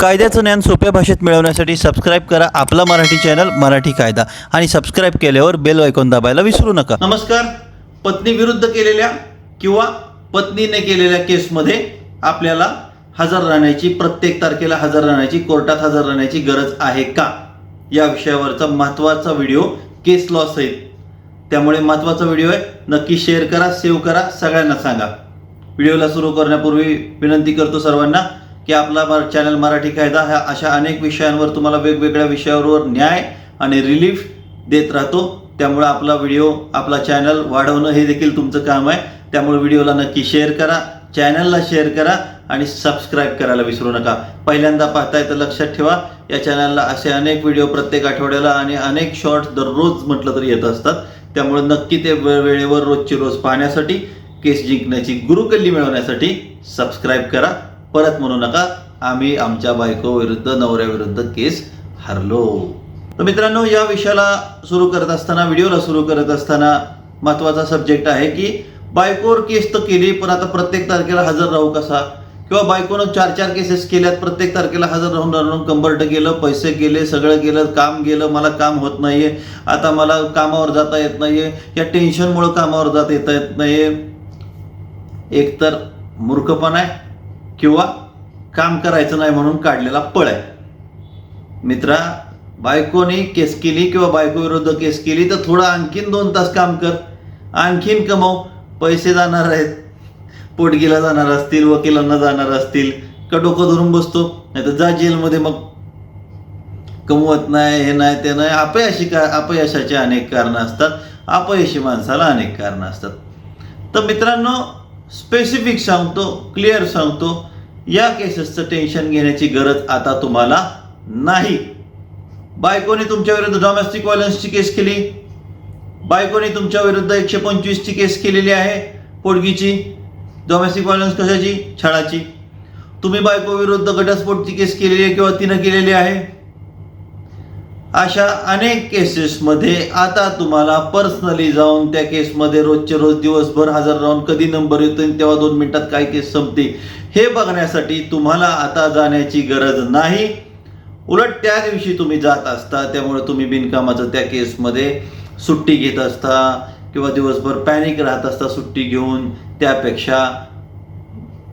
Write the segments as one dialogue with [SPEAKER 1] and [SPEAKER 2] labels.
[SPEAKER 1] कायद्याचं ज्ञान सोप्या भाषेत मिळवण्यासाठी सबस्क्राईब करा आपला मराठी चॅनल मराठी कायदा. आणि सबस्क्राईब केल्यावर बेल ऐकून दाबायला विसरू नका. नमस्कार. पत्नी विरुद्ध केलेल्या किंवा पत्नीने केलेल्या केसमध्ये आपल्याला हजर राहण्याची प्रत्येक तारखेला हजर राहण्याची कोर्टात हजर राहण्याची गरज आहे का? या विषयावरचा महत्त्वाचा व्हिडिओ केस लॉ सहित. त्यामुळे महत्त्वाचा व्हिडिओ आहे. नक्की शेअर करा सेव्ह करा सगळ्यांना सांगा. व्हिडिओला सुरू करण्यापूर्वी विनंती करतो सर्वांना की आपला चॅनल मराठी कायदा ह्या अशा अनेक विषयांवर तुम्हाला वेगवेगळ्या विषयावर न्याय आणि रिलीफ देत राहतो. त्यामुळे आपला व्हिडिओ आपला चॅनल वाढवणं हे देखील तुमचं काम आहे. त्यामुळे व्हिडिओला नक्की शेअर करा चॅनलला शेअर करा आणि सबस्क्राईब करायला विसरू नका. पहिल्यांदा पाहताय तर लक्षात ठेवा या चॅनलला असे अनेक व्हिडिओ प्रत्येक आठवड्याला आणि अनेक शॉर्ट्स दररोज म्हटलं तरी येत असतात. त्यामुळे नक्की ते वे- वेळेवर रोजची रोज पाहण्यासाठी केस जिंकण्याची गुरुकल्ली मिळवण्यासाठी सबस्क्राईब करा. परत म्हणू नका आम्ही आमच्या बायको विरुद्ध नवऱ्याविरुद्ध केस हरलो. तर मित्रांनो या विषयाला सुरू करत असताना व्हिडिओला सुरू करत असताना महत्त्वाचा सब्जेक्ट आहे की बायकोवर केस तर केली पण आता प्रत्येक तारखेला हजर राहू कसा? किंवा बायकोनं चार चार केसेस केल्यात प्रत्येक तारखेला हजर राहून राहून कंबर्ट गेलं पैसे गेले सगळं गेलं काम गेलं मला काम होत नाहीये. आता मला कामावर जाता येत नाहीये. या टेन्शनमुळं कामावर जाता येता येत नाहीये एकतर मूर्खपणा आहे. किंवा काम करायचं नाही म्हणून काढलेला पळ आहे. मित्रा बायकोने केस केली किंवा बायको विरुद्ध केस केली तर थोडं आणखीन दोन तास काम कर. आणखीन कमव. पैसे जाणार आहेत. पोटगीला जाणार असतील वकिलांना जाणार असतील. का डोकं धरून बसतो. नाही तर जा जेलमध्ये मग. कमवत नाही हे नाही ते नाही. अपयशी का अपयशाचे अनेक कारणं असतात. अपयशी माणसाला अनेक कारणं असतात. तर मित्रांनो स्पेसिफिक सांगतो क्लिअर सांगतो या केसेसचं टेन्शन घेण्याची गरज आता तुम्हाला नाही. बायकोने तुमच्या विरुद्ध डॉमेस्टिक व्हायलन्सची केस केली. बायकोने तुमच्या विरुद्ध एकशे पंचवीसची केस केलेली आहे. पोडगीची डोमेस्टिक व्हायलन्स कशाची? छळाची. तुम्ही बायको विरुद्ध घटस्फोटची केस केलेली आहे किंवा तिनं केलेली आहे? अशा अनेक केसेसमध्ये आता तुम्हाला पर्सनली जाऊन त्या केसमध्ये रोजचे रोज दिवसभर हजर राहून कधी नंबर येतो तेव्हा दोन मिनिटात काय केस संपते हे बघण्यासाठी तुम्हाला आता जाण्याची गरज नाही. उलट त्या दिवशी तुम्ही जात असता त्यामुळे तुम्ही बिनकामाचं त्या केसमध्ये सुट्टी घेत असता किंवा दिवसभर पॅनिक राहत असता सुट्टी घेऊन त्यापेक्षा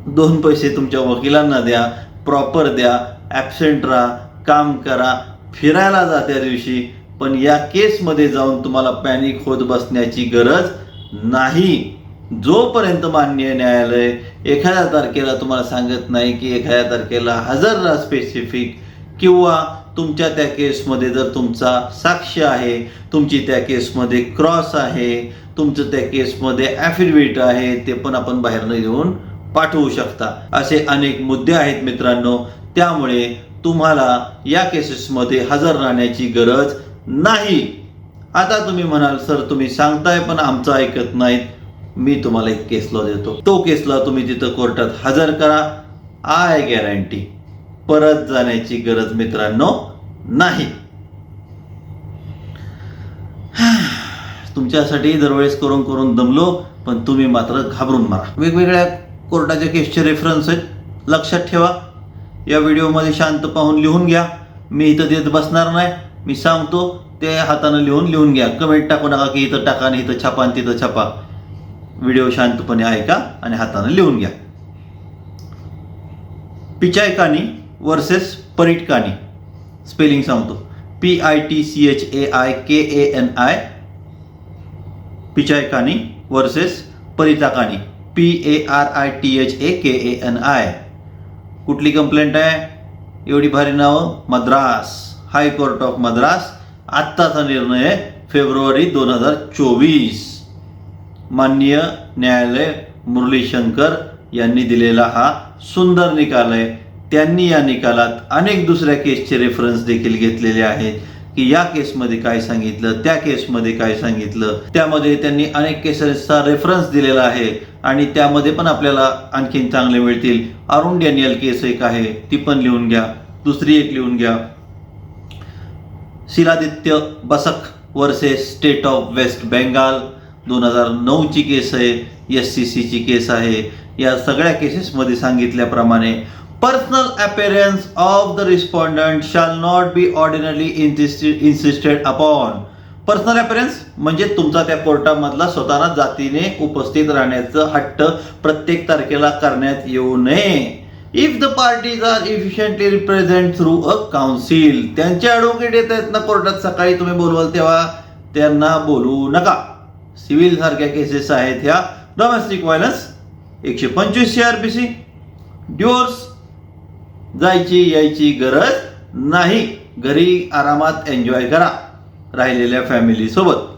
[SPEAKER 1] दोन पैसे तुमच्या वकिलांना द्या प्रॉपर द्या ॲबसेंट राहा काम करा फिरायला जा त्या दिवशी पण या केसमध्ये जाऊन तुम्हाला पॅनिक होत बसण्याची गरज नाही. जोपर्यंत मान्य न्यायालय एखाद्या तारखेला तुम्हाला सांगत नाही की एखाद्या तारखेला हजर राहा स्पेसिफिक किंवा तुमच्या त्या केसमध्ये जर तुमचा साक्ष आहे तुमची त्या केसमध्ये क्रॉस आहे तुमचं त्या केसमध्ये ॲफिडेविट आहे ते पण आपण बाहेरनं येऊन पाठवू शकता. असे अनेक मुद्दे आहेत मित्रांनो. त्यामुळे तुम्हाला या केसेसमध्ये हजर राहण्याची गरज नाही. आता तुम्ही म्हणाल सर तुम्ही सांगताय पण आमचं ऐकत नाहीत. मी तुम्हाला एक केस लॉ देतो. तो केस लॉ तुम्ही तिथं कोर्टात हजर करा. आय गॅरंटी परत जाण्याची गरज मित्रांनो नाही. तुमच्यासाठी दरवेळेस करून करून दमलो पण तुम्ही मात्र घाबरून मारा. वेगवेगळ्या कोर्टाच्या केसचे रेफरन्स आहेत. लक्षात ठेवा. या व्हिडिओमध्ये शांत पाहून लिहून घ्या. मी इथं देत बसणार नाही. मी सांगतो ते हातानं लिहून लिहून घ्या. कमेंट टाकू नका की इथं टाका आणि इथं छापा आणि तिथं छापा. व्हिडिओ शांतपणे ऐका आणि हातानं लिहून घ्या. पिचाय कानी वर्सेस परीट कानी स्पेलिंग सांगतो. P I T C H A I K A N I Pichai Kani versus Parita Kani P A R I T H A K A N I कुठली कंप्लेंट आहे? एवढी भारी नावं? मद्रास. हायकोर्ट ऑफ मद्रास आत्ताचा निर्णय आहे February दोन हजार चोवीस. माननीय न्यायालय मुरली शंकर यांनी दिलेला हा सुंदर निकाल आहे. त्यांनी या निकालात अनेक दुसऱ्या केसचे रेफरन्स देखील घेतलेले आहेत. की या केसमध्ये काय सांगितलं त्या केसमध्ये काय सांगितलं त्यामध्ये त्यांनी अनेक केसेसचा रेफरन्स दिलेला आहे आणि त्यामध्ये पण आपल्याला आणखीन चांगले मिळतील. अरुण डॅनियल केस एक आहे ती पण लिहून घ्या. दुसरी एक लिहून घ्या. Shiladitya Basak versus state of West Bengal दोन हजार नऊची केस आहे एस सी सीची केस आहे. या सगळ्या केसेसमध्ये सांगितल्याप्रमाणे personal appearance of the respondent shall not be ordinarily insisted upon. Personal appearance म्हणजे तुमचा त्या कोर्टामधला स्वतःला जातीने उपस्थित राहण्याचं हट्ट प्रत्येक तारखेला करण्यात येऊ नये. If the parties are efficiently represent through a council त्यांचे ॲडव्होकेट येत आहेत ना कोर्टात सकाळी तुम्ही बोलवाल तेव्हा त्यांना बोलू नका. सिव्हिल सारख्या केसेस आहेत ह्या. डोमेस्टिक व्हायलन्स एकशे पंचवीस सी आर पी सी ड्युअर्स जायची यायची गरज नाही. घरी आरामात एन्जॉय करा राहिलेल्या फॅमिली सोबत.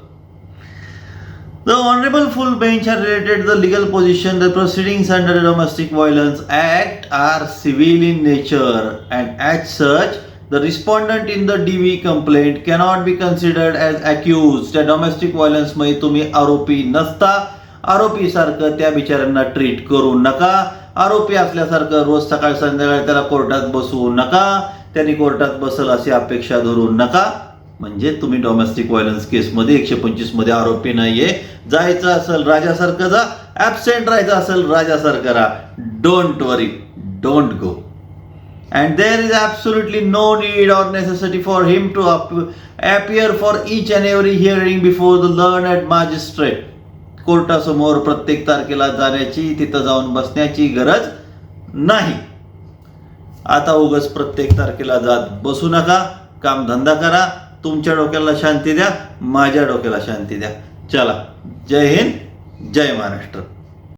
[SPEAKER 1] The honourable full bench are related the legal position the proceeding under domestic violence act are civil in nature and at such the respondent in the D V complaint cannot be considered as accuse त्या domestic व्हायलन्समध्ये तुम्ही आरोपी नसता. आरोपी सारखं त्या बिचाऱ्यांना treat करू नका. आरोपी असल्यासारखं रोज सकाळी संध्याकाळी त्याला कोर्टात बसवू नका. त्यांनी कोर्टात बसल अशी अपेक्षा धरू नका. म्हणजे तुम्ही डोमेस्टिक व्हायलन्स केसमध्ये एकशे पंचवीसमध्ये आरोपी नाहीये. जायचं असेल राजासारखं जा. ॲबसेंट राहायचं असेल राजासारखं राहा. Don't worry don't go and is is no need or necessity for him to up appear for each and every hearing before the learn at magistrate कोर्टासमोर प्रत्येक तारखेला जाण्याची तिथं जाऊन बसण्याची गरज नाही. आता उगच प्रत्येक तारखेला जात बसू नका काम धंदा करा तुमच्या डोक्याला शांती द्या माझ्या डोक्याला शांती द्या. चला जय हिंद जय महाराष्ट्र.